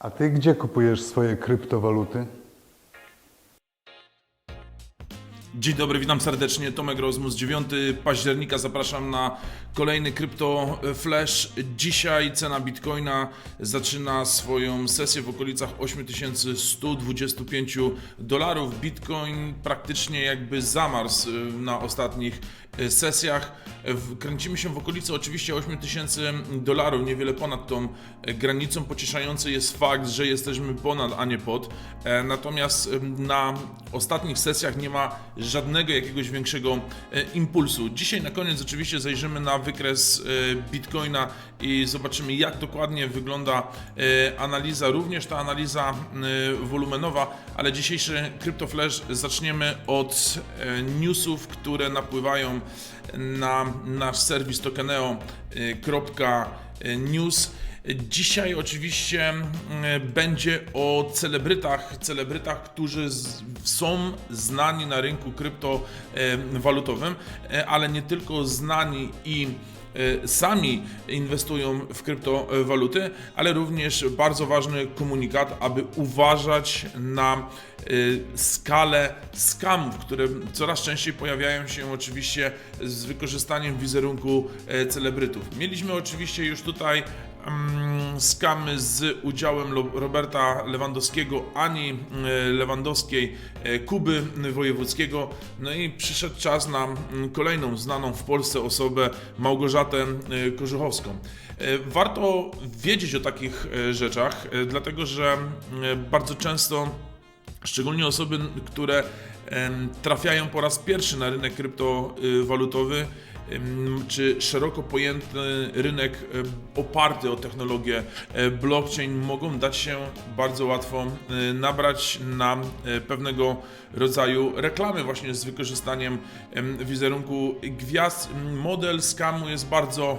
A ty gdzie kupujesz swoje kryptowaluty? Dzień dobry, witam serdecznie. Tomek Rozmus, 9 października. Zapraszam na kolejny Krypto Flash. Dzisiaj cena Bitcoina zaczyna swoją sesję w okolicach 8125 dolarów. Bitcoin praktycznie jakby zamarzł y, na ostatnich sesjach. W- Kręcimy się w okolicy oczywiście 8000 dolarów, niewiele ponad tą e, granicą. Pocieszający jest fakt, że jesteśmy ponad, a nie pod. E, Natomiast em, na ostatnich sesjach nie ma żadnego jakiegoś większego impulsu. Dzisiaj na koniec oczywiście zajrzymy na wykres Bitcoina i zobaczymy jak dokładnie wygląda analiza, również ta analiza wolumenowa, ale dzisiejszy CryptoFlash zaczniemy od e, newsów, które napływają na nasz serwis tokeneo.news. Dzisiaj oczywiście mm, będzie o celebrytach, celebrytach, którzy są znani na rynku kryptowalutowym, e, ale nie tylko znani i e, sami inwestują w kryptowaluty, ale również bardzo ważny komunikat, aby uważać na e, skalę skamów, które coraz częściej pojawiają się oczywiście z wykorzystaniem wizerunku e, celebrytów. Mieliśmy oczywiście już tutaj mm, skamy z udziałem Roberta Lewandowskiego, Ani e, Lewandowskiej, e, Kuby Wojewódzkiego. No i przyszedł czas na mm, kolejną znaną w Polsce osobę, Małgorzatę Korzuchowską. Warto wiedzieć o takich rzeczach, dlatego że bardzo często Szczególnie osoby, które trafiają po raz pierwszy na rynek kryptowalutowy, czy szeroko pojęty rynek oparty o technologię e, blockchain, mogą dać się bardzo łatwo e, nabrać na e, pewnego rodzaju reklamy, właśnie z wykorzystaniem em, wizerunku gwiazd. Model skamu jest bardzo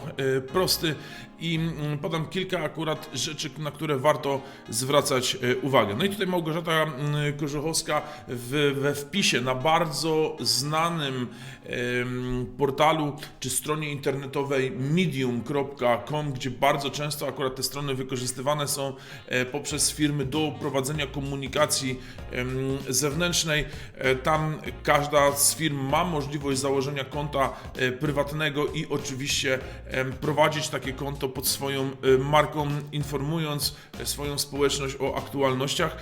prosty i mm, podam kilka akurat rzeczy, na które warto zwracać e, uwagę. No i tutaj Małgorzata mm, Korzuchowska w, we wpisie na bardzo znanym portalu czy stronie internetowej medium.com, gdzie bardzo często akurat te strony wykorzystywane są e, poprzez firmy do prowadzenia komunikacji zewnętrznej. E, Tam każda z firm ma możliwość założenia konta prywatnego i oczywiście prowadzić takie konto pod swoją e, marką, informując e, swoją społeczność o aktualnościach.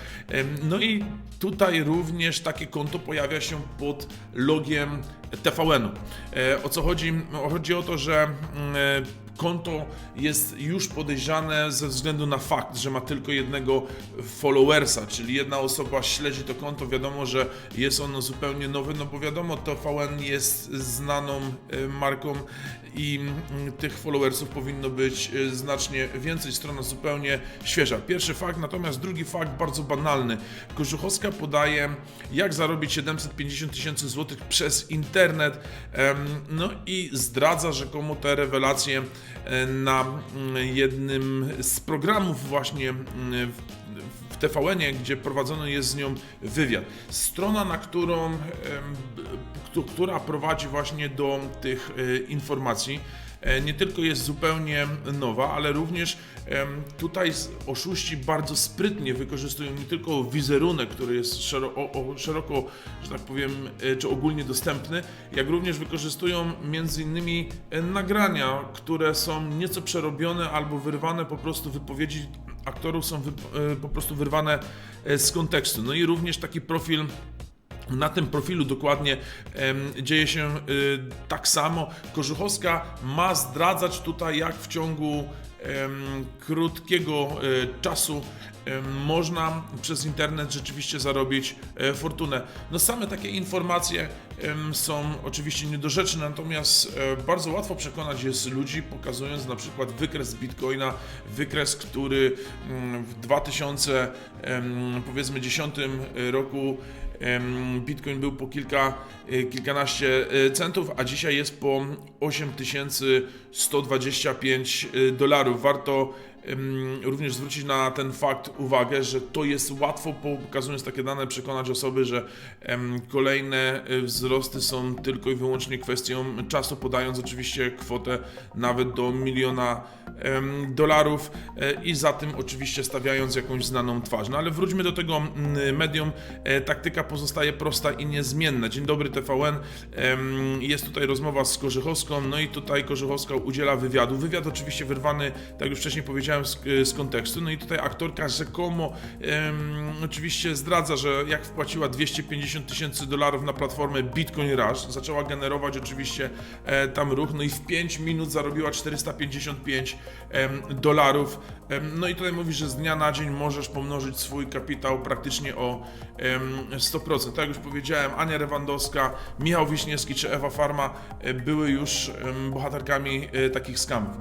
No i tutaj również takie konto pojawia się pod logiem TVN-u. E, O co chodzi? Chodzi o to, że mm, e, konto jest już podejrzane ze względu na fakt, że ma tylko jednego followersa, czyli jedna osoba śledzi to konto, wiadomo, że jest ono zupełnie nowe, no bo wiadomo, TVN jest znaną e, marką i mm, tych followersów powinno być e, znacznie więcej, strona zupełnie świeża. Pierwszy fakt, natomiast drugi fakt bardzo banalny. Korzuchowska podaje, jak zarobić 750 tysięcy złotych przez internet, no i zdradza rzekomo te rewelacje na mm, jednym z programów właśnie mm, TVN-ie, gdzie prowadzony jest z nią wywiad. Strona, na którą, która prowadzi właśnie do tych e, informacji, e, nie tylko jest zupełnie nowa, ale również tutaj oszuści bardzo sprytnie wykorzystują nie tylko wizerunek, który jest szeroko, że tak powiem, e, czy ogólnie dostępny, jak również wykorzystują między innymi nagrania, które są nieco przerobione albo wyrwane po prostu wypowiedzi aktorów są e, po prostu wyrwane e, z kontekstu. No i również taki profil na tym profilu dokładnie dzieje się y, tak samo. Korzuchowska ma zdradzać tutaj, jak w ciągu krótkiego y, czasu można przez internet rzeczywiście zarobić e, fortunę. No same takie informacje są oczywiście niedorzeczne, natomiast e, bardzo łatwo przekonać jest ludzi, pokazując na przykład wykres Bitcoina, wykres, który mm, w 2000 em, powiedzmy 10 roku Bitcoin był po kilka, e, kilkanaście e, centów, a dzisiaj jest po 8125 e, dolarów. Warto również zwrócić na ten fakt uwagę, że to jest łatwo, pokazując takie dane, przekonać osoby, że kolejne e, wzrosty są tylko i wyłącznie kwestią czasu, podając oczywiście kwotę nawet do miliona dolarów e, i za tym oczywiście stawiając jakąś znaną twarz. No ale wróćmy do tego mm, medium. E, Taktyka pozostaje prosta i niezmienna. Dzień dobry TVN. Jest tutaj rozmowa z Korzychowską, no i tutaj Korzychowska udziela wywiadu. Wywiad oczywiście wyrwany, tak jak już wcześniej powiedziałem, z, z kontekstu. No i tutaj aktorka rzekomo em, oczywiście zdradza, że jak wpłaciła 250 tysięcy dolarów na platformę Bitcoin Rush, zaczęła generować oczywiście e, tam ruch, no i w 5 minut zarobiła 455 em, dolarów. Em, No i tutaj mówi, że z dnia na dzień możesz pomnożyć swój kapitał praktycznie o em, 100%. Tak jak już powiedziałem, Ania Rewandowska, Michał Wiśniewski czy Ewa Farma e, były już bohaterkami e, takich skamów.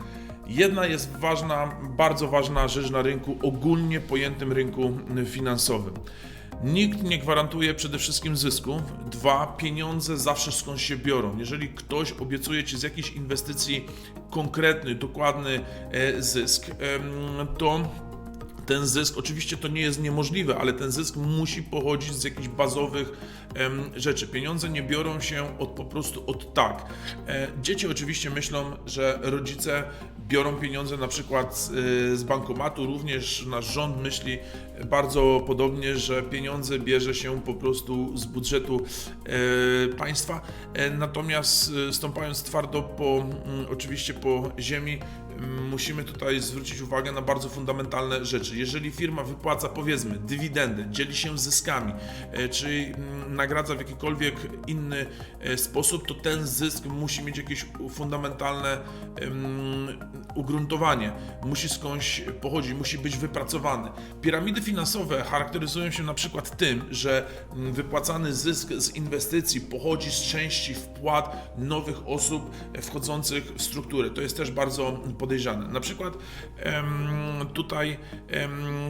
Jedna jest ważna, bardzo ważna rzecz na rynku, ogólnie pojętym rynku finansowym. Nikt nie gwarantuje przede wszystkim zysku. Dwa, pieniądze zawsze skąd się biorą. Jeżeli ktoś obiecuje ci z jakiejś inwestycji konkretny, dokładny e, zysk, to ten zysk, oczywiście to nie jest niemożliwe, ale ten zysk musi pochodzić z jakichś bazowych em, rzeczy. Pieniądze nie biorą się od po prostu od tak. E, dzieci oczywiście myślą, że rodzice biorą pieniądze na przykład z, y, z bankomatu, również nasz rząd myśli bardzo podobnie, że pieniądze bierze się po prostu z budżetu e, państwa. E, natomiast e, stąpając twardo po, mm, oczywiście po ziemi, musimy tutaj zwrócić uwagę na bardzo fundamentalne rzeczy. Jeżeli firma wypłaca powiedzmy dywidendę, dzieli się zyskami, e, czy mm, nagradza w jakikolwiek inny e, sposób, to ten zysk musi mieć jakieś fundamentalne ugruntowanie, musi skądś pochodzić, musi być wypracowany. Piramidy finansowe charakteryzują się na przykład tym, że mm, wypłacany zysk z inwestycji pochodzi z części wpłat nowych osób wchodzących w strukturę. To jest też bardzo podejrzane. Na przykład tutaj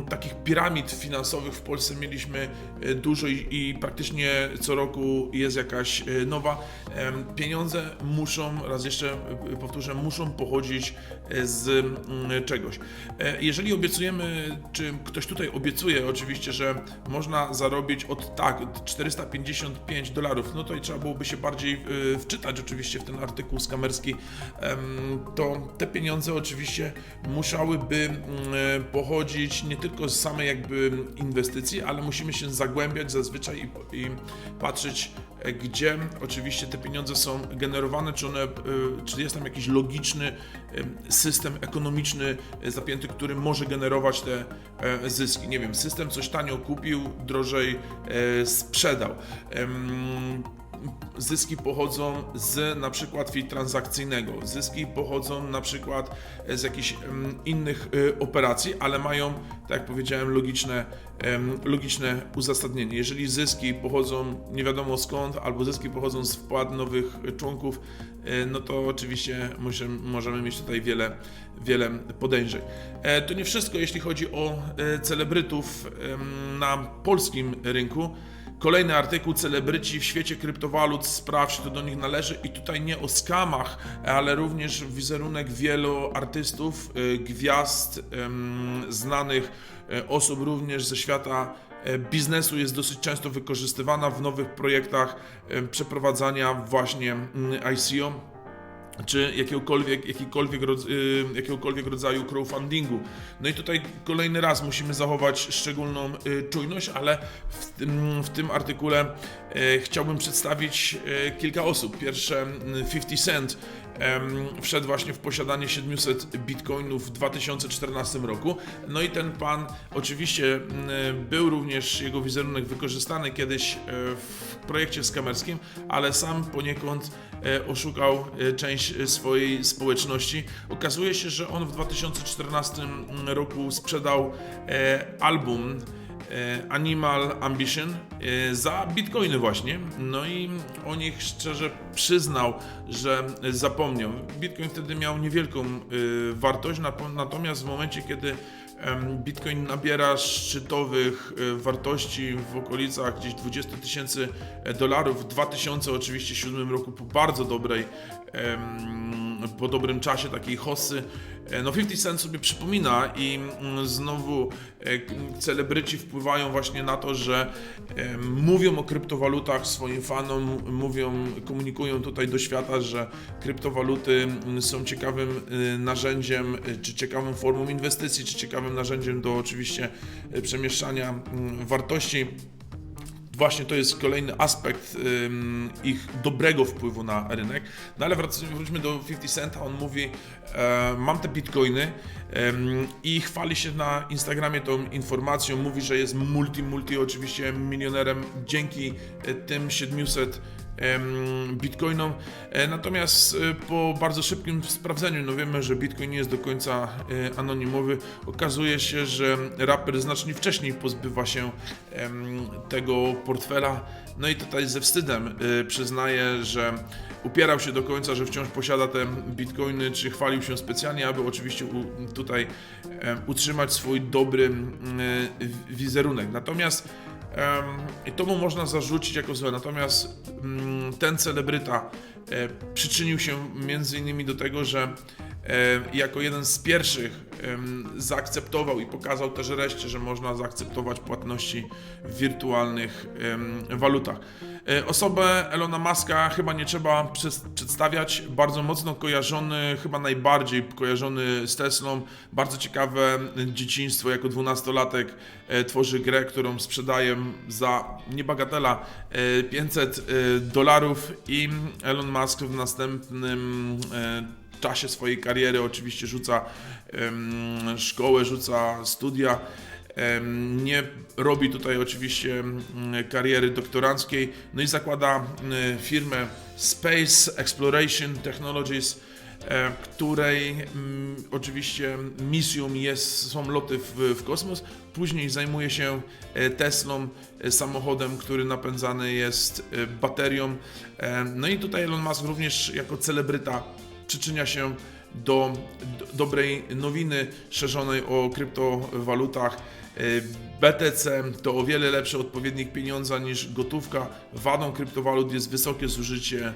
takich piramid finansowych w Polsce mieliśmy e, dużo i, praktycznie co roku jest jakaś e, nowa. Pieniądze muszą, raz jeszcze e, powtórzę, muszą pochodzić z mm, czegoś. Jeżeli obiecujemy, czy ktoś tutaj obiecuje oczywiście, że można zarobić od tak 455 dolarów, no to i trzeba byłoby się bardziej wczytać oczywiście w ten artykuł skamerski, to te pieniądze oczywiście musiałyby mm, e, pochodzić nie tylko z samej jakby inwestycji, ale musimy się zagłębiać zazwyczaj i, i patrzeć, e, gdzie oczywiście te pieniądze są generowane, czy one, e, czy jest tam jakiś logiczny system ekonomiczny zapięty, który może generować te zyski. Nie wiem, system coś tanio kupił, drożej sprzedał. Zyski pochodzą z na przykład fee transakcyjnego, zyski pochodzą na przykład z jakichś innych e, operacji, ale mają, tak jak powiedziałem, logiczne, logiczne uzasadnienie. Jeżeli zyski pochodzą nie wiadomo skąd, albo zyski pochodzą z wpłat nowych członków, e, no to oczywiście możemy, mieć tutaj wiele, wiele podejrzeń. E, To nie wszystko, jeśli chodzi o e, celebrytów na polskim rynku. Kolejny artykuł, celebryci w świecie kryptowalut, sprawdź, to do nich należy. I tutaj nie o skamach, ale również wizerunek wielu artystów, y, gwiazd, znanych e, osób również ze świata e, biznesu. Jest dosyć często wykorzystywana w nowych projektach przeprowadzania właśnie mm, ICO czy jakiegokolwiek, jakikolwiek, rodz- y, jakiegokolwiek rodzaju crowdfundingu. No i tutaj kolejny raz musimy zachować szczególną y, czujność, ale w tym, w tym artykule y, chciałbym przedstawić kilka osób. Pierwsze y, 50 Cent wszedł właśnie w posiadanie 700 bitcoinów w 2014 roku. No i ten pan oczywiście był również jego wizerunek wykorzystany kiedyś y, w projekcie skamerskim, ale sam poniekąd e, oszukał e, część e, swojej społeczności. Okazuje się, że on w 2014 roku sprzedał e, album e, Animal Ambition e, za bitcoiny właśnie. No i o nich szczerze przyznał, że zapomniał. Bitcoin wtedy miał niewielką e, wartość, natomiast w momencie, kiedy Bitcoin nabiera szczytowych e, wartości w okolicach gdzieś 20 tysięcy dolarów w 2000 oczywiście 7 roku po bardzo dobrej em, po dobrym czasie takiej hossy. E, No 50 Cent sobie przypomina i mm, znowu e, celebryci wpływają właśnie na to, że e, mówią o kryptowalutach swoim fanom, mówią, komunikują tutaj do świata, że kryptowaluty mm, są ciekawym e, narzędziem, e, czy ciekawą formą inwestycji, czy ciekawym narzędziem do oczywiście e, przemieszczania mm, wartości właśnie to jest kolejny aspekt ym, ich dobrego wpływu na rynek. No ale wracamy, wróćmy do 50 Centa, on mówi, e, mam te bitcoiny i chwali się na Instagramie tą informacją, mówi, że jest multi, multi oczywiście milionerem dzięki e, tym 700 em, bitcoinom. E, Natomiast e, po bardzo szybkim sprawdzeniu, no wiemy, że bitcoin nie jest do końca e, anonimowy, okazuje się, że raper znacznie wcześniej pozbywa się tego portfela. No i tutaj ze wstydem przyznaje, że upierał się do końca, że wciąż posiada te bitcoiny, czy chwalił się specjalnie, aby oczywiście tutaj utrzymać swój dobry wizerunek. Natomiast I to mu można zarzucić jako złe. Natomiast mm, ten celebryta przyczynił się między innymi do tego, że e, jako jeden z pierwszych zaakceptował i pokazał też reszcie, że można zaakceptować płatności w wirtualnych walutach. E, Osobę Elona Muska chyba nie trzeba przedstawiać. Bardzo mocno kojarzony, chyba najbardziej kojarzony z Teslą. Bardzo ciekawe dzieciństwo. Jako dwunastolatek e, tworzy grę, którą sprzedaje za niebagatela e, 500 e, dolarów i Elon Musk w następnym e, czasie swojej kariery oczywiście rzuca szkołę, rzuca studia. Nie robi tutaj oczywiście kariery doktoranckiej, no i zakłada firmę Space Exploration Technologies, której mm, oczywiście misją jest, są loty w, w kosmos. Później zajmuje się e, Teslą, e, samochodem, który napędzany jest e, baterią. E, No i tutaj Elon Musk również jako celebryta przyczynia się do, do dobrej nowiny szerzonej o kryptowalutach. E, BTC to o wiele lepszy odpowiednik pieniądza niż gotówka. Wadą kryptowalut jest wysokie zużycie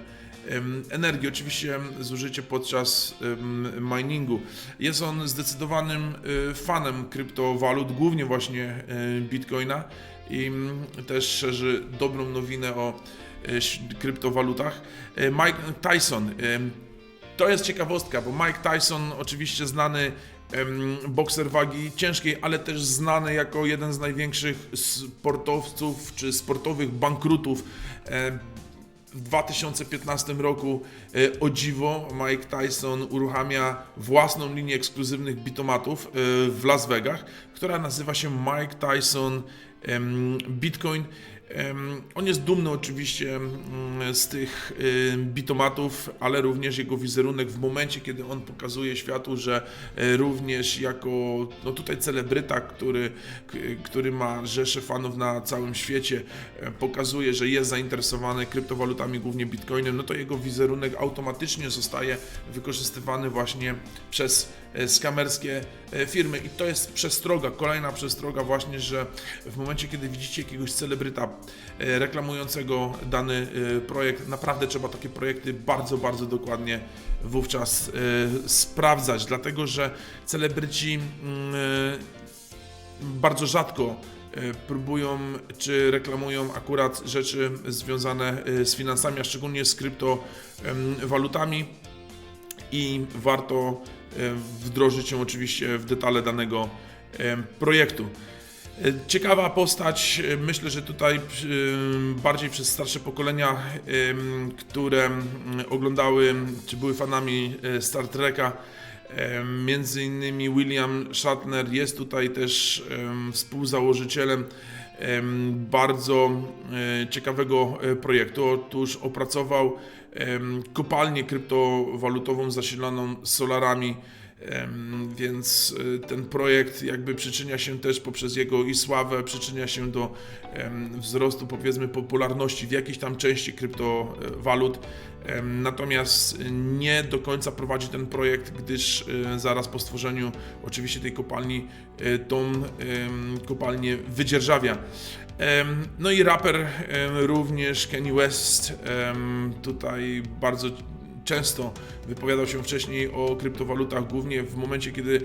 energii, oczywiście zużycie podczas miningu. Jest on zdecydowanym e, fanem kryptowalut, głównie właśnie e, Bitcoina i też szerzy dobrą nowinę o e, kryptowalutach. Mike Tyson to jest ciekawostka, bo Mike Tyson, oczywiście znany bokser wagi ciężkiej, ale też znany jako jeden z największych sportowców czy sportowych bankrutów. W 2015 roku e, o dziwo Mike Tyson uruchamia własną linię ekskluzywnych bitomatów e, w Las Vegas, która nazywa się Mike Tyson Bitcoin. On jest dumny oczywiście z tych bitomatów, ale również jego wizerunek w momencie, kiedy on pokazuje światu, że e, również jako no tutaj celebryta, który, który ma rzesze fanów na całym świecie, e, pokazuje, że jest zainteresowany kryptowalutami, głównie bitcoinem, no to jego wizerunek automatycznie zostaje wykorzystywany właśnie przez e, skamerskie firmy. I to jest przestroga, kolejna przestroga właśnie, że w momencie, kiedy widzicie jakiegoś celebryta reklamującego dany e, projekt, naprawdę trzeba takie projekty bardzo, bardzo dokładnie wówczas e, sprawdzać, dlatego że celebryci mm, e, bardzo rzadko e, próbują czy reklamują akurat rzeczy związane e, z finansami, a szczególnie z kryptowalutami i warto e, wdrożyć się oczywiście w detale danego e, projektu. Ciekawa postać, myślę, że tutaj e, bardziej przez starsze pokolenia, e, które oglądały czy były fanami e, Star Treka, między innymi William Shatner jest tutaj też współzałożycielem em, bardzo ciekawego projektu. Otóż opracował kopalnię kryptowalutową zasilaną solarami. Więc e, ten projekt jakby przyczynia się też poprzez jego i sławę, przyczynia się do wzrostu powiedzmy popularności w jakiejś tam części kryptowalut. Natomiast nie do końca prowadzi ten projekt, gdyż e, zaraz po stworzeniu oczywiście tej kopalni e, tą kopalnię wydzierżawia. No i raper również Kanye West tutaj bardzo często wypowiadał się wcześniej o kryptowalutach, głównie w momencie, kiedy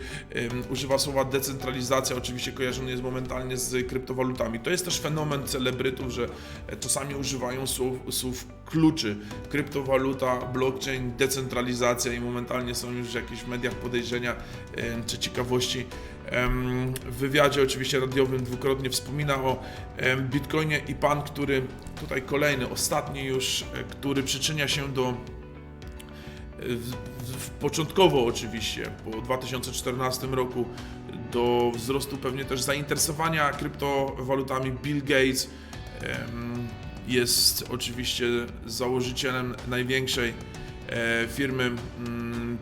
używa słowa decentralizacja, oczywiście kojarzony jest momentalnie z kryptowalutami. To jest też fenomen celebrytów, że e, czasami używają słów, słów kluczy. Kryptowaluta, blockchain, decentralizacja i momentalnie są już w jakichś mediach podejrzenia czy ciekawości. W wywiadzie oczywiście radiowym dwukrotnie wspomina o Bitcoinie i pan, który tutaj kolejny, ostatni już, e, który przyczynia się do w, w, początkowo oczywiście, po 2014 roku, do wzrostu pewnie też zainteresowania kryptowalutami. Bill Gates jest oczywiście założycielem największej e, firmy mm,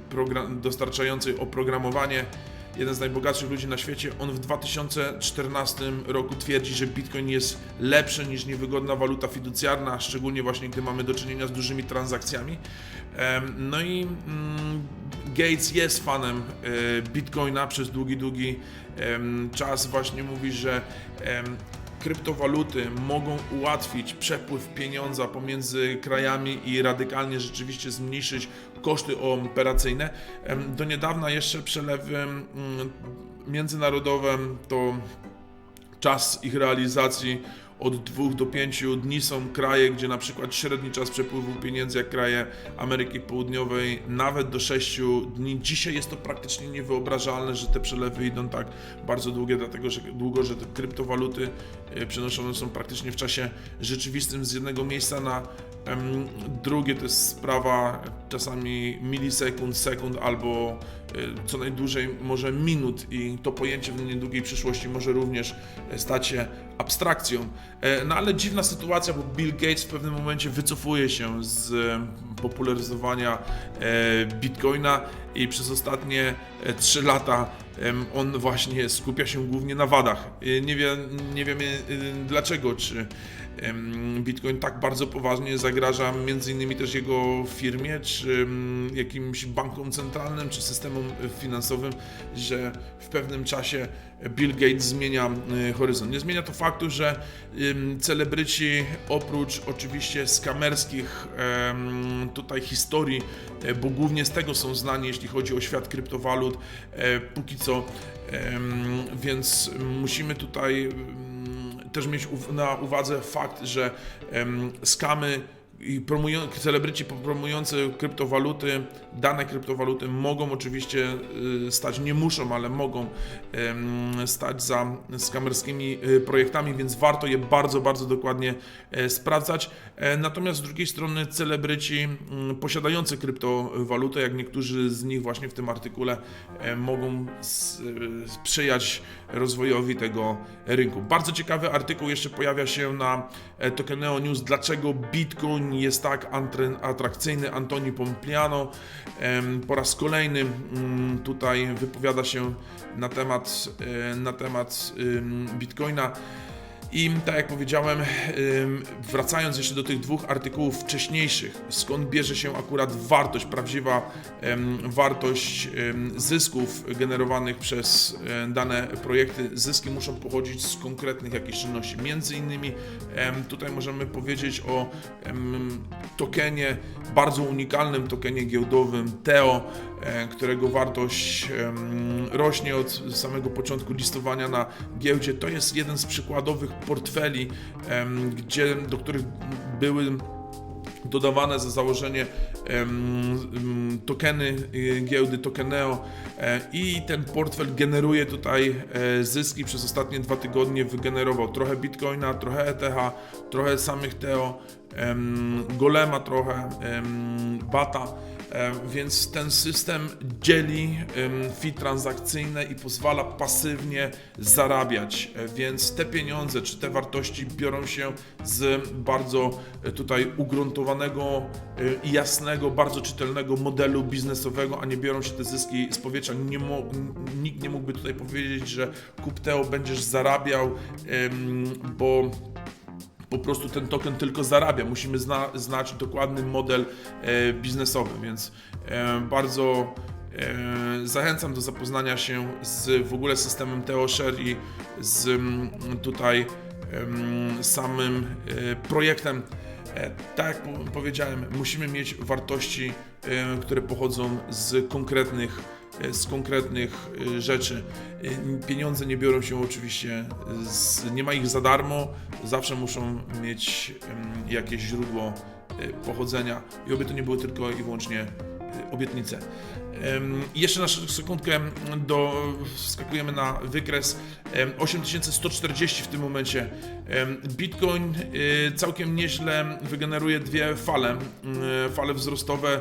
dostarczającej oprogramowanie. Jeden z najbogatszych ludzi na świecie. On w 2014 roku twierdzi, że Bitcoin jest lepszy niż niewygodna waluta fiducjarna, szczególnie właśnie gdy mamy do czynienia z dużymi transakcjami. No i mm, Gates jest fanem e, Bitcoina przez długi, długi czas. Właśnie mówi, że kryptowaluty mogą ułatwić przepływ pieniądza pomiędzy krajami i radykalnie rzeczywiście zmniejszyć koszty operacyjne. Do niedawna jeszcze przelewy mm, międzynarodowe to czas ich realizacji od 2 do 5 dni są kraje, gdzie na przykład średni czas przepływu pieniędzy, jak kraje Ameryki Południowej, nawet do 6 dni. Dzisiaj jest to praktycznie niewyobrażalne, że te przelewy idą tak bardzo długie, dlatego że długo, że te kryptowaluty e, przenoszone są praktycznie w czasie rzeczywistym z jednego miejsca na drugie. To jest sprawa czasami milisekund, sekund albo e, co najdłużej może minut i to pojęcie w niedługiej przyszłości może również e, stać się abstrakcją. E, No ale dziwna sytuacja, bo Bill Gates w pewnym momencie wycofuje się z popularyzowania Bitcoina i przez ostatnie 3 lata on właśnie skupia się głównie na wadach. Nie, wie, nie wiemy dlaczego, czy Bitcoin tak bardzo poważnie zagraża między innymi też jego firmie, czy jakimś bankom centralnym, czy systemom finansowym, że w pewnym czasie Bill Gates zmienia e, horyzont. Nie zmienia to faktu, że celebryci oprócz oczywiście skamerskich tutaj historii, e, bo głównie z tego są znani, jeśli chodzi o świat kryptowalut, e, póki co, więc musimy tutaj też mieć na uwadze fakt, że skamy i promują, celebryci promujący kryptowaluty, dane kryptowaluty mogą oczywiście y, stać, nie muszą, ale mogą stać za skamerskimi y, projektami, więc warto je bardzo, bardzo dokładnie e, sprawdzać. E, Natomiast z drugiej strony celebryci mm, posiadający kryptowalutę, jak niektórzy z nich właśnie w tym artykule, e, mogą sprzyjać rozwojowi tego rynku. Bardzo ciekawy artykuł jeszcze pojawia się na Tokeneo News, dlaczego Bitcoin jest tak atrakcyjny. Antoni Pompliano po raz kolejny mm, tutaj wypowiada się na temat, e, na temat em, Bitcoina. I tak jak powiedziałem, wracając jeszcze do tych dwóch artykułów wcześniejszych, skąd bierze się akurat wartość, prawdziwa wartość zysków generowanych przez em, dane projekty, zyski muszą pochodzić z konkretnych jakichś czynności. Między innymi tutaj możemy powiedzieć o tokenie, bardzo unikalnym tokenie giełdowym TEO, e, którego wartość rośnie od samego początku listowania na giełdzie. To jest jeden z przykładowych portfeli, gdzie, do których były dodawane za założenie tokeny y, giełdy Tokeneo e, i ten portfel generuje tutaj e, zyski przez ostatnie dwa tygodnie wygenerował trochę Bitcoina, trochę ETH, trochę samych TEO, em, Golema trochę, Bata. E, Więc ten system dzieli fee transakcyjne i pozwala pasywnie zarabiać. E, Więc te pieniądze czy te wartości biorą się z bardzo e, tutaj ugruntowanego i jasnego, bardzo czytelnego modelu biznesowego, a nie biorą się te zyski z powietrza. Nie nikt nie mógłby tutaj powiedzieć, że kup Teo będziesz zarabiał, bo po prostu ten token tylko zarabia. Musimy zna, znać dokładny model e, biznesowy, więc e, bardzo e, zachęcam do zapoznania się z w ogóle systemem TeoShare i z mm, tutaj em, samym e, projektem E, Tak jak po- powiedziałem, musimy mieć wartości, e, które pochodzą z konkretnych, z konkretnych e, rzeczy. E, Pieniądze nie biorą się oczywiście, z, nie ma ich za darmo, zawsze muszą mieć jakieś źródło e, pochodzenia i oby to nie były tylko i wyłącznie i Jeszcze na sekundkę do, wskakujemy na wykres. Em, 8140 w tym momencie. Bitcoin y, całkiem nieźle wygeneruje dwie fale, fale wzrostowe,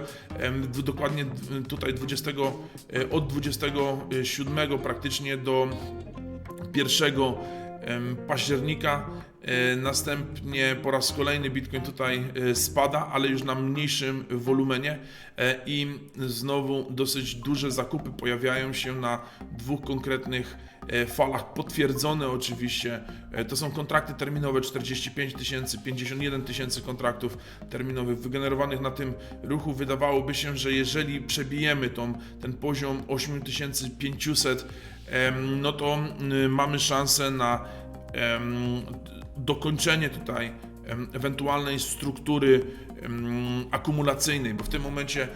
dokładnie tutaj 20, y, od 27 praktycznie do 1 em, października. E, Następnie po raz kolejny Bitcoin tutaj e, spada, ale już na mniejszym wolumenie e, i znowu dosyć duże zakupy pojawiają się na dwóch konkretnych falach, potwierdzone oczywiście. To są kontrakty terminowe 45 tysięcy, 51 tysięcy kontraktów terminowych wygenerowanych na tym ruchu. Wydawałoby się, że jeżeli przebijemy tą, ten poziom 8500, em, no to mm, mamy szansę na dokończenie tutaj ewentualnej struktury akumulacyjnej, bo w tym momencie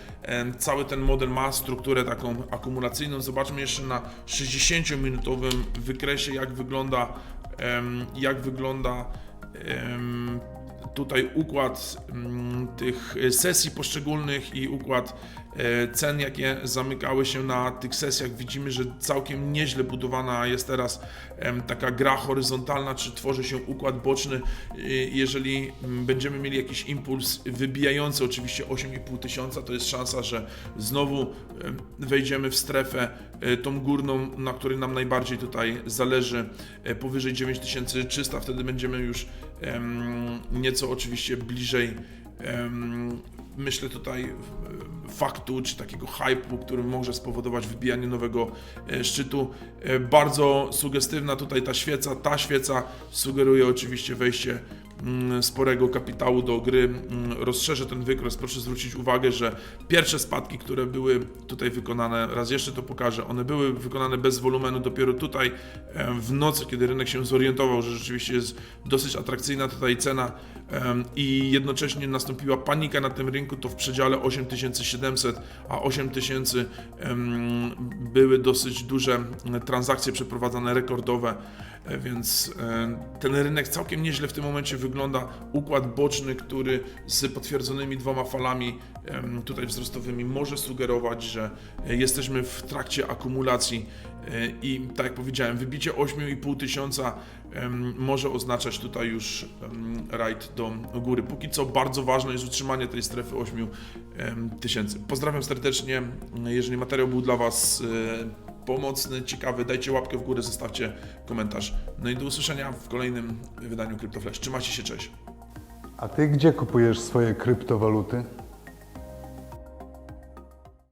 cały ten model ma strukturę taką akumulacyjną. Zobaczmy jeszcze na 60-minutowym wykresie, jak wygląda, jak wygląda tutaj układ tych sesji poszczególnych i układ cen, jakie zamykały się na tych sesjach. Widzimy, że całkiem nieźle budowana jest teraz taka gra horyzontalna, czy tworzy się układ boczny. Y, Jeżeli mm, będziemy mieli jakiś impuls wybijający oczywiście 8,5 tysiąca, to jest szansa, że znowu em, wejdziemy w strefę e, tą górną, na której nam najbardziej tutaj zależy, e, powyżej 9300, wtedy będziemy już nieco oczywiście bliżej myślę tutaj e, faktu, czy takiego hype'u, który może spowodować wybijanie nowego e, szczytu. E, Bardzo sugestywna tutaj ta świeca. Ta świeca sugeruje oczywiście wejście sporego kapitału do gry. Mm, Rozszerzę ten wykres. Proszę zwrócić uwagę, że pierwsze spadki, które były tutaj wykonane, raz jeszcze to pokażę, one były wykonane bez wolumenu dopiero tutaj w nocy, kiedy rynek się zorientował, że rzeczywiście jest dosyć atrakcyjna tutaj cena i jednocześnie nastąpiła panika na tym rynku, to w przedziale 8700, a 8000 em, były dosyć duże transakcje przeprowadzane, rekordowe, e, więc e, ten rynek całkiem nieźle w tym momencie wygląda. Układ boczny, który z potwierdzonymi dwoma falami tutaj wzrostowymi może sugerować, że e, jesteśmy w trakcie akumulacji e, i tak jak powiedziałem, wybicie 8,5 tysiąca może oznaczać tutaj już rajd do góry. Póki co bardzo ważne jest utrzymanie tej strefy 8 em, tysięcy. Pozdrawiam serdecznie. Jeżeli materiał był dla Was e, pomocny, ciekawy, dajcie łapkę w górę, zostawcie komentarz. No i do usłyszenia w kolejnym wydaniu CryptoFlash. Trzymajcie się, cześć. A ty gdzie kupujesz swoje kryptowaluty?